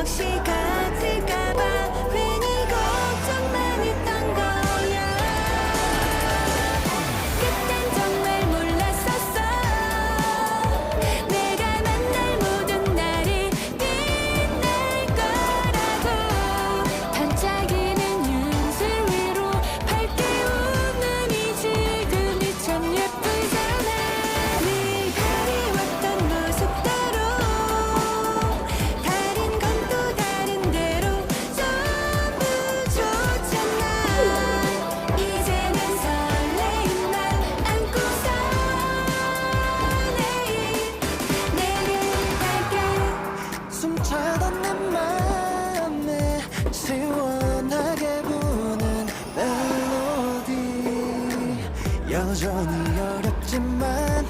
역시 같을까? 여전히 어렵지만